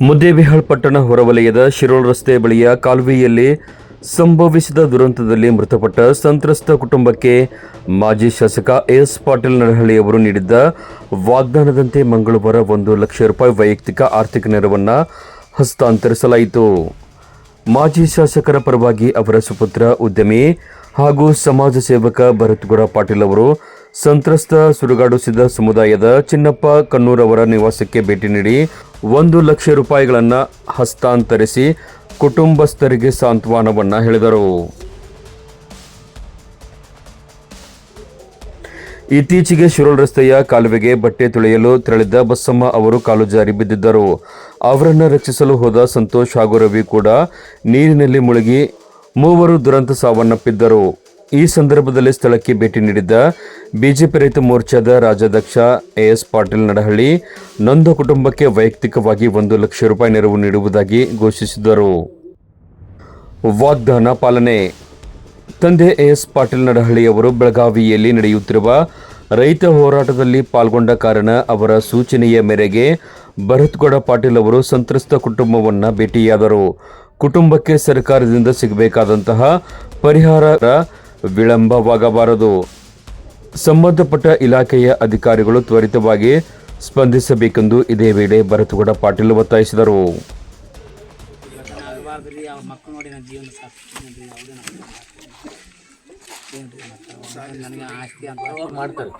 ಮುದ್ದೇಬಿಹಾಳ್ ಪಟ್ಟಣ ಹೊರವಲಯದ ಶಿರೋಳ್ ರಸ್ತೆ ಬಳಿಯ ಕಾಲುವೆಯಲ್ಲಿ ಸಂಭವಿಸಿದ ದುರಂತದಲ್ಲಿ ಮೃತಪಟ್ಟ ಸಂತ್ರಸ್ತ ಕುಟುಂಬಕ್ಕೆ ಮಾಜಿ ಶಾಸಕ ಎಸ್ ಪಾಟೀಲ್ ನರಹಳ್ಳಿ ಅವರು ನೀಡಿದ್ದ ವಾಗ್ದಾನದಂತೆ ಮಂಗಳವಾರ ಒಂದು ಲಕ್ಷ ರೂಪಾಯಿ ವೈಯಕ್ತಿಕ ಆರ್ಥಿಕ ನೆರವನ್ನು ಹಸ್ತಾಂತರಿಸಲಾಯಿತು. ಮಾಜಿ ಶಾಸಕರ ಪರವಾಗಿ ಅವರ ಸುಪುತ್ರ, ಉದ್ಯಮಿ ಹಾಗೂ ಸಮಾಜ ಸೇವಕ ಭರತ್ಗೌಡ ಪಾಟೀಲ್ ಅವರು ಸಂತ್ರಸ್ತ ಸುರುಗಾಡಿಸಿದ ಸಮುದಾಯದ ಚಿನ್ನಪ್ಪ ಕಣ್ಣೂರವರ ನಿವಾಸಕ್ಕೆ ಭೇಟಿ ನೀಡಿ ಒಂದು ಲಕ್ಷ ರೂಪಾಯಿಗಳನ್ನು ಹಸ್ತಾಂತರಿಸಿ ಕುಟುಂಬಸ್ಥರಿಗೆ ಸಾಂತ್ವನವನ್ನು ಹೇಳಿದರು. ಇತ್ತೀಚೆಗೆ ಶಿರೋಳ್ ರಸ್ತೆಯ ಕಾಲುವೆಗೆ ಬಟ್ಟೆ ತೊಳೆಯಲು ತೆರಳಿದ್ದ ಬಸಮ್ಮ ಅವರು ಕಾಲು ಜಾರಿ ಬಿದ್ದಿದ್ದರು. ಅವರನ್ನು ರಕ್ಷಿಸಲು ಹೋದ ಸಂತೋಷ್ ಹಾಗೂ ರವಿ ಕೂಡ ನೀರಿನಲ್ಲಿ ಮುಳುಗಿ ಮೂವರು ದುರಂತ ಸಾವನ್ನಪ್ಪಿದ್ದರು. ಈ ಸಂದರ್ಭದಲ್ಲಿ ಸ್ಥಳಕ್ಕೆ ಭೇಟಿ ನೀಡಿದ್ದ ಬಿಜೆಪಿ ರೈತ ಮೋರ್ಚಾದ ರಾಜ್ಯಾಧ್ಯಕ್ಷ ಎಎಸ್ ಪಾಟೀಲ್ ನಡಹಳ್ಳಿ, ನೊಂದ ಕುಟುಂಬಕ್ಕೆ ವೈಯಕ್ತಿಕವಾಗಿ ಒಂದು ಲಕ್ಷ ರೂಪಾಯಿ ನೆರವು ನೀಡುವುದಾಗಿ ಘೋಷಿಸಿದರು. ವಾಗ್ದಾನ ಪಾಲನೆ. ತಂದೆ ಎಸ್ ಪಾಟೀಲ್ ನಡಹಳ್ಳಿ ಅವರು ಬೆಳಗಾವಿಯಲ್ಲಿ ನಡೆಯುತ್ತಿರುವ ರೈತ ಹೋರಾಟದಲ್ಲಿ ಪಾಲ್ಗೊಂಡ ಕಾರಣ ಅವರ ಸೂಚನೆಯ ಮೇರೆಗೆ ಭರತ್ಗೌಡ ಪಾಟೀಲ್ ಅವರು ಸಂತ್ರಸ್ತ ಕುಟುಂಬವನ್ನು ಭೇಟಿಯಾದರು. ಕುಟುಂಬಕ್ಕೆ ಸರ್ಕಾರದಿಂದ ಸಿಗಬೇಕಾದಂತಹ ಪರಿಹಾರ ವಿಳಂಬವಾಗಬಾರದು ಸಂಬಂಧಪಟ್ಟ ಇಲಾಖೆಯ ಅಧಿಕಾರಿಗಳು ತ್ವರಿತವಾಗಿ ಸ್ಪಂದಿಸಬೇಕೆಂದು ಇದೇ ವೇಳೆ ಭರತ್ಗೌಡ ಪಾಟೀಲ್ ಒತ್ತಾಯಿಸಿದರು. ಮಾಡ್ತಾರೆ.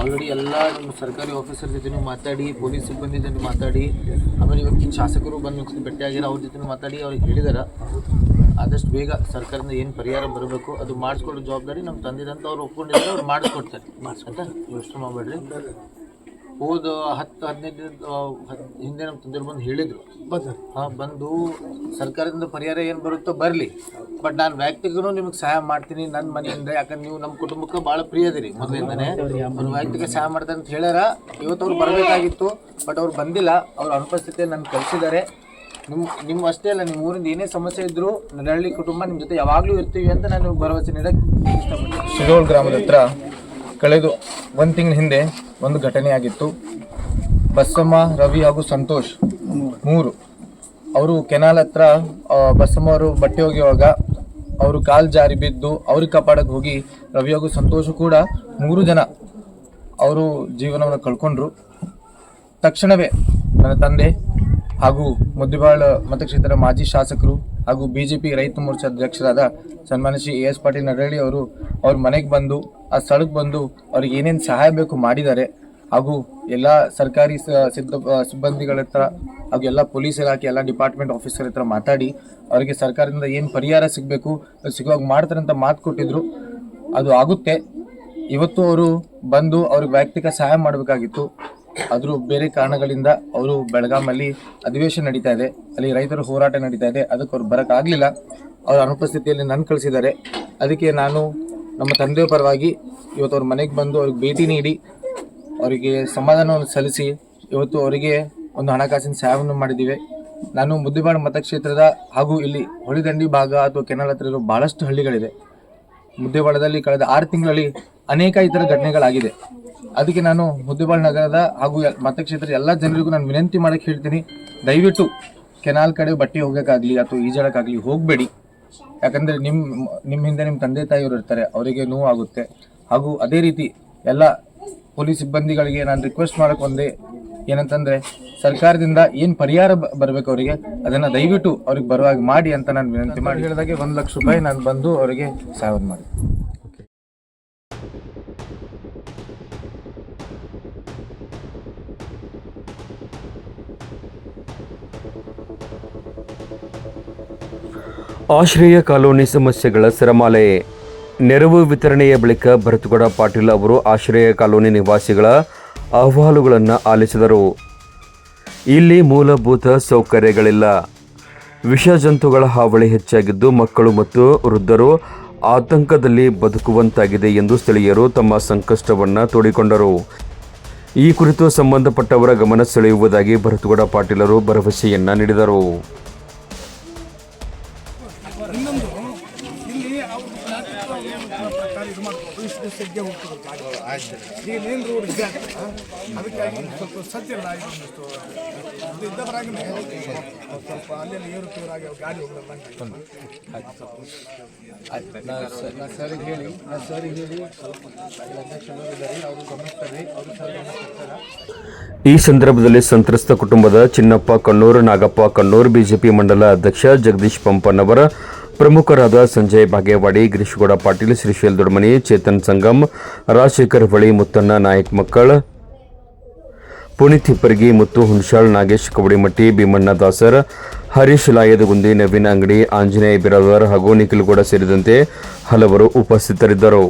ಆಲ್ರೆಡಿ ಎಲ್ಲ ನಮ್ಮ ಸರ್ಕಾರಿ ಆಫೀಸರ್ ಜೊತೆ ಮಾತಾಡಿ ಪೊಲೀಸ್ ಸಿಬ್ಬಂದಿ ಜೊತೆ ಮಾತಾಡಿ, ಆಮೇಲೆ ಇವತ್ತಿನ ಶಾಸಕರು ಬಂದು ಭೇಟಿಯಾಗಿರೋ ಅವ್ರ ಜೊತೆ ಮಾತಾಡಿ ಅವ್ರಿಗೆ ಹೇಳಿದಾರೆ. ಆದಷ್ಟು ಬೇಗ ಸರ್ಕಾರದಿಂದ ಏನು ಪರಿಹಾರ ಬರಬೇಕು ಅದು ಮಾಡಿಸ್ಕೊಳ್ಳೋ ಜವಾಬ್ದಾರಿ ನಮ್ಮ ತಂದಿದಂತ ಅವ್ರು ಒಪ್ಕೊಂಡಿದ್ದಾರೆ, ಅವ್ರು ಮಾಡಿಸ್ಕೊಡ್ತಾರೆ. ಮಾಡಿಸ್ಕೊಂತ ಯೋಚನೆ ಮಾಡಬೇಡ್ರಿ. ಹೋದ ಹತ್ತು ಹದಿನೈದು ಹಿಂದೆ ನಮ್ಮ ತಂದೆಯವ್ರು ಬಂದು ಹೇಳಿದರು. ಹಾಂ ಬಂದು ಸರ್ಕಾರದಿಂದ ಪರಿಹಾರ ಏನು ಬರುತ್ತೋ ಬರಲಿ. ಬಟ್ ನಾನು ವ್ಯಕ್ತಿಗೂ ನಿಮಗೆ ಸಹಾಯ ಮಾಡ್ತೀನಿ ನನ್ನ ಮನೆಯಿಂದ ಯಾಕಂದ್ರೆ ನೀವು ನಮ್ಮ ಕುಟುಂಬಕ್ಕೆ ಭಾಳ ಪ್ರಿಯ ಇದೀರಿ ಮೊದಲಿಂದನೇ. ಅವ್ರು ವೈಯಕ್ತಿಕ ಸಹಾಯ ಮಾಡ್ತಾರೆ ಅಂತ ಹೇಳ್ಯಾರ. ಇವತ್ತು ಅವ್ರು ಬರಬೇಕಾಗಿತ್ತು ಬಟ್ ಅವ್ರು ಬಂದಿಲ್ಲ. ಅವ್ರ ಅನುಪಸ್ಥಿತಿ ನನ್ನ ಕಳಿಸಿದ್ದಾರೆ. ನಿಮ್ಮ ನಿಮ್ಮ ಅಷ್ಟೇ ಅಲ್ಲ ನಿಮ್ಮ ಊರಿಂದ ಏನೇ ಸಮಸ್ಯೆ ಇದ್ದರೂ ಹಳ್ಳಿ ಕುಟುಂಬ ನಿಮ್ಮ ಜೊತೆ ಯಾವಾಗಲೂ ಇರ್ತೀವಿ ಅಂತ ನಾನು ನಿಮ್ಗೆ ಭರವಸೆ ನೀಡಕ್ಕೆ ಇಷ್ಟಪಡ್ತೀನಿ. ಶಿರೋಳ್ ಗ್ರಾಮದ ಹತ್ರ ಕಳೆದು ಒಂದು ತಿಂಗಳ ಹಿಂದೆ ಒಂದು ಘಟನೆಯಾಗಿತ್ತು ಬಸಮ್ಮ, ರವಿ ಹಾಗೂ ಸಂತೋಷ್ ಮೂರು. ಅವರು ಕೆನಾಲ್ ಹತ್ರ ಬಸ್ಸಮ್ಮ ಅವರು ಬಟ್ಟೆ ಒಗೆಯುವಾಗ ಅವರು ಕಾಲು ಜಾರಿ ಬಿದ್ದು ಅವ್ರಿಗೆ ಕಾಪಾಡಕ್ಕೆ ಹೋಗಿ ರವಿ ಹಾಗೂ ಸಂತೋಷ ಕೂಡ ಮೂರು ಜನ ಅವರು ಜೀವನವನ್ನು ಕಳ್ಕೊಂಡ್ರು. ತಕ್ಷಣವೇ ನನ್ನ ತಂದೆ ಹಾಗೂ ಮುದ್ದಿಬಾಳ ಮತಕ್ಷೇತ್ರದ ಮಾಜಿ ಶಾಸಕರು ಹಾಗೂ ಬಿ ಜೆ ಪಿ ರೈತ ಮೋರ್ಚಾ ಅಧ್ಯಕ್ಷರಾದ ಸನ್ಮಾನ ಶ್ರೀ ಎ ಎಸ್ ಪಾಟೀಲ್ ನಡಹಳ್ಳಿ ಅವರು ಅವ್ರ ಮನೆಗೆ ಬಂದು ಆ ಸ್ಥಳಕ್ಕೆ ಬಂದು ಅವ್ರಿಗೆ ಏನೇನು ಸಹಾಯ ಬೇಕು ಮಾಡಿದ್ದಾರೆ, ಹಾಗೂ ಎಲ್ಲ ಸರ್ಕಾರಿ ಸಿದ್ಧ ಸಿಬ್ಬಂದಿಗಳ ಹತ್ರ, ಹಾಗೂ ಎಲ್ಲ ಪೊಲೀಸ್ ಇಲಾಖೆ, ಎಲ್ಲ ಡಿಪಾರ್ಟ್ಮೆಂಟ್ ಆಫೀಸರ್ ಹತ್ರ ಮಾತಾಡಿ, ಅವರಿಗೆ ಸರ್ಕಾರದಿಂದ ಏನು ಪರಿಹಾರ ಸಿಗಬೇಕು, ಸಿಗುವಾಗ ಮಾಡ್ತಾರೆ ಅಂತ ಮಾತು ಕೊಟ್ಟಿದ್ರು. ಅದು ಆಗುತ್ತೆ. ಇವತ್ತು ಅವರು ಬಂದು ಅವ್ರಿಗೆ ವೈಯಕ್ತಿಕ ಸಹಾಯ ಮಾಡಬೇಕಾಗಿತ್ತು. ಆದರೂ ಬೇರೆ ಕಾರಣಗಳಿಂದ ಅವರು ಬೆಳಗಾಮಲ್ಲಿ ಅಧಿವೇಶನ ನಡೀತಾ ಇದೆ. ಅಲ್ಲಿ ರೈತರ ಹೋರಾಟ ನಡೀತಾ ಇದೆ. ಅದಕ್ಕೆ ಅವ್ರು ಬರೋಕ್ಕಾಗಲಿಲ್ಲ. ಅವರ ಅನುಪಸ್ಥಿತಿಯಲ್ಲಿ ನನ್ನ ಕಳಿಸಿದ್ದಾರೆ. ಅದಕ್ಕೆ ನಾನು ನಮ್ಮ ತಂದೆಯ ಪರವಾಗಿ ಇವತ್ತು ಅವ್ರ ಮನೆಗೆ ಬಂದು ಅವ್ರಿಗೆ ಭೇಟಿ ನೀಡಿ ಅವರಿಗೆ ಸಮಾಧಾನವನ್ನು ಸಲ್ಲಿಸಿ ಇವತ್ತು ಅವರಿಗೆ ಒಂದು ಹಣಕಾಸಿನ ಸಹಾಯವನ್ನು ಮಾಡಿದ್ದೀವಿ. ನಾನು ಮುದ್ದಿಬಾಣ ಮತಕ್ಷೇತ್ರದ ಹಾಗೂ ಇಲ್ಲಿ ಹೊಳಿದಂಡಿ ಭಾಗ ಅಥವಾ ಕೆನಲ್ ಹತ್ರ ಇರೋ ಭಾಳಷ್ಟು ಹಳ್ಳಿಗಳಿದೆ ಮುದ್ದೇಬಾಳದಲ್ಲಿ ಕಳೆದ ಆರು ತಿಂಗಳಲ್ಲಿ ಅನೇಕ ಇತರ ಘಟನೆಗಳಾಗಿದೆ. ಅದಕ್ಕೆ ನಾನು ಮುದ್ದೇಬಾಳ ನಗರದ ಹಾಗೂ ಮತಕ್ಷೇತ್ರದ ಎಲ್ಲ ಜನರಿಗೂ ನಾನು ವಿನಂತಿ ಮಾಡಕ್ಕೆ ಹೇಳ್ತೀನಿ. ದಯವಿಟ್ಟು ಕೆನಾಲ್ ಕಡೆ ಬಟ್ಟೆ ಹೋಗೋಕ್ಕಾಗಲಿ ಅಥವಾ ಈಜಾಡೋಕ್ಕಾಗಲಿ ಹೋಗಬೇಡಿ. ಯಾಕಂದರೆ ನಿಮ್ಮ ನಿಮ್ಮ ಹಿಂದೆ ನಿಮ್ಮ ತಂದೆ ತಾಯಿಯವರು ಇರ್ತಾರೆ ಅವರಿಗೆ ನೋವು ಆಗುತ್ತೆ ಹಾಗೂ ಅದೇ ರೀತಿ ಎಲ್ಲ ಪೊಲೀಸ್ ಸಿಬ್ಬಂದಿಗಳಿಗೆ ನಾನು ರಿಕ್ವೆಸ್ಟ್ ಮಾಡಕ್ಕೆ ಒಂದೇ ಏನಂತಂದ್ರೆ ಸರ್ಕಾರದಿಂದ ಏನು ಪರಿಹಾರ ಬರಬೇಕು ಅವರಿಗೆ? ಅದನ್ನು ದಯವಿಟ್ಟು ಅವ್ರಿಗೆ ಬರುವಾಗ ಮಾಡಿ ಅಂತ ನಾನು ವಿನಂತಿ ಮಾಡಿ ಹೇಳಿದಾಗೆ ಒಂದು ಲಕ್ಷ ರೂಪಾಯಿ ನಾನು ಬಂದು ಅವರಿಗೆ ಸಹಾಯ ಮಾಡಿ. ಆಶ್ರಯ ಕಾಲೋನಿ ಸಮಸ್ಯೆಗಳ ಸರಮಾಲೆ. ನೆರವು ವಿತರಣೆಯ ಬಳಿಕ ಭರತ್ಗೌಡ ಪಾಟೀಲ್ ಅವರು ಆಶ್ರಯ ಕಾಲೋನಿ ನಿವಾಸಿಗಳ ಅಹವಾಲುಗಳನ್ನು ಆಲಿಸಿದರು. ಇಲ್ಲಿ ಮೂಲಭೂತ ಸೌಕರ್ಯಗಳಿಲ್ಲ. ವಿಷ ಜಂತುಗಳ ಹಾವಳಿ ಹೆಚ್ಚಾಗಿದ್ದು ಮಕ್ಕಳು ಮತ್ತು ವೃದ್ಧರು ಆತಂಕದಲ್ಲಿ ಬದುಕುವಂತಾಗಿದೆ ಎಂದು ಸ್ಥಳೀಯರು ತಮ್ಮ ಸಂಕಷ್ಟವನ್ನು ತೋಡಿಕೊಂಡರು. ಈ ಕುರಿತು ಸಂಬಂಧಪಟ್ಟವರ ಗಮನ ಸೆಳೆಯುವುದಾಗಿ ಭರತ್ಗೌಡ ಪಾಟೀಲರು ಭರವಸೆಯನ್ನ ನೀಡಿದರು. ಪ್ರಕಾರ ಇದು ಮಾಡ್ಬೋದು ಇಷ್ಟು ಸದ್ಯ ಹೋಗ್ತದೆ ಜಾಗ. ಈ ಮೇನ್ ರೋಡ್ ಇದೆ ಅದಕ್ಕಾಗಿ ಸ್ವಲ್ಪ ಸದ್ಯ ಇಲ್ಲ ಅದು ಇದು ಇದ್ದವರಾಗಲೇ ಸ್ವಲ್ಪ ಅಲ್ಲೆಲ್ಲ ಏರು ಪೇರಾಗಿ ಗಾಡಿ ಹೋಗ್ದಂಗೆ ನಾ ಸರಿಗೆ ಹೇಳಿ ನಾ ಸರಿಗೆ ಹೇಳಿ. ಅವರು ಗಮನಿಸ್ತಾರೆ ಅವರು ಸರ್ ಗಮನಿಸ್ತಾರೆ ಈ ಸಂದರ್ಭದಲ್ಲಿ ಸಂತ್ರಸ್ತ ಕುಟುಂಬದ ಚಿನ್ನಪ್ಪ ಕಣ್ಣೂರು ನಾಗಪ್ಪ ಕಣ್ಣೂರು ಬಿಜೆಪಿ ಮಂಡಲ ಅಧ್ಯಕ್ಷ ಜಗದೀಶ್ ಪಂಪನ್ನವರ ಪ್ರಮುಖರಾದ ಸಂಜಯ್ ಬಾಗೇವಾಡಿ, ಗಿರೀಶ್ಗೌಡ ಪಾಟೀಲ್, ಶ್ರೀಶೈಲ್ ದೊಡ್ಮನಿ, ಚೇತನ್ ಸಂಗಮ್, ರಾಜಶೇಖರ್ ಬಳಿ ಮುತ್ತಣ್ಣ ನಾಯಕ್ ಮಕ್ಕಳ, ಪುನೀತ್ ಹಿಪ್ಪರ್ಗಿ ಮುತ್ತು ಹುಣಸಾಳ್ ನಾಗೇಶ್ ಕವಡಿಮಟ್ಟಿ ಭೀಮಣ್ಣ ದಾಸರ್, ಹರೀಶ್ ಲಾಯದಗುಂದಿ ನವೀನ್ ಅಂಗಡಿ, ಆಂಜನೇಯ ಬಿರಾದರ್ ಹಾಗೂ ನಿಖಿಲ್ಗೌಡ ಸೇರಿದಂತೆ ಹಲವರು ಉಪಸ್ಥಿತರಿದ್ದರು.